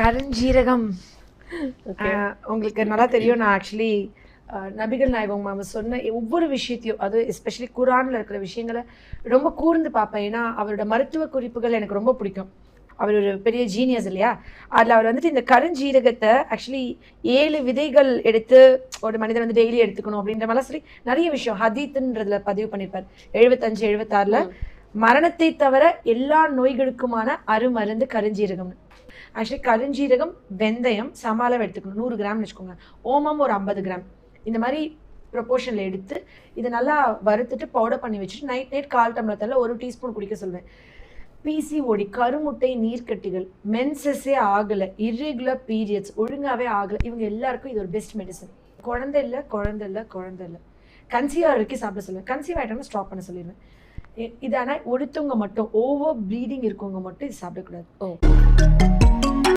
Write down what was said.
கருஞ்சீரகம். உங்களுக்கு நல்லா தெரியும் நான் ஆக்சுவலி நபிகள் நாயகம் மாமா சொன்ன ஒவ்வொரு விஷயத்தையும் அது எஸ்பெஷலி குரான்ல இருக்கிற விஷயங்களை ரொம்ப கூர்ந்து பார்ப்பேன். ஏன்னா அவரோட மருத்துவ குறிப்புகள் எனக்கு ரொம்ப பிடிக்கும். அவர் ஒரு பெரிய ஜீனியஸ் இல்லையா? அதில் அவர் வந்துட்டு இந்த கருஞ்சீரகத்தை ஆக்சுவலி ஏழு விதைகள் எடுத்து ஒரு மனிதன் வந்து டெய்லி எடுத்துக்கணும் அப்படின்ற மாதிரிலாம் சொல்லி நிறைய விஷயம் ஹதீத்துன்றதுல பதிவு பண்ணியிருப்பார். எழுபத்தஞ்சு எழுபத்தாறில் மரணத்தை தவிர எல்லா நோய்களுக்குமான அருமருந்து கருஞ்சீரகம்னு. ஆக்சுவலி கருஞ்சீரகம் வெந்தயம் சம அளவு எடுத்துக்கணும். நூறு கிராம்னு வச்சுக்கோங்க. ஓமம் ஒரு ஐம்பது கிராம். இந்த மாதிரி ப்ரொப்போர்ஷனில் எடுத்து இதை நல்லா வறுத்துட்டு பவுடர் பண்ணி வச்சுட்டு நைட் நைட் கால் டம்ளர் தள்ள ஒரு டீஸ்பூன் குடிக்க சொல்வேன். பிசிஓடி கருமுட்டை நீர்க்கட்டிகள். மென்சஸே ஆகலை. இர்ரெகுலர் பீரியட்ஸ் ஒழுங்காவே ஆகலை. இவங்க எல்லாருக்கும் இது ஒரு பெஸ்ட் மெடிசன் குழந்தை இல்லை குழந்தை இல்லை குழந்தை இல்லை. கன்சீவ் வரைக்கும் சாப்பிட சொல்லுவேன். கன்சீவ் ஆகிட்டோம்னா ஸ்டாப் பண்ண சொல்லிடுவேன். இது ஆனால் ஒருத்தவங்க மட்டும் ஓவர் ப்ளீடிங் இருக்கவங்க மட்டும் இது சாப்பிடக்கூடாது. ஓ.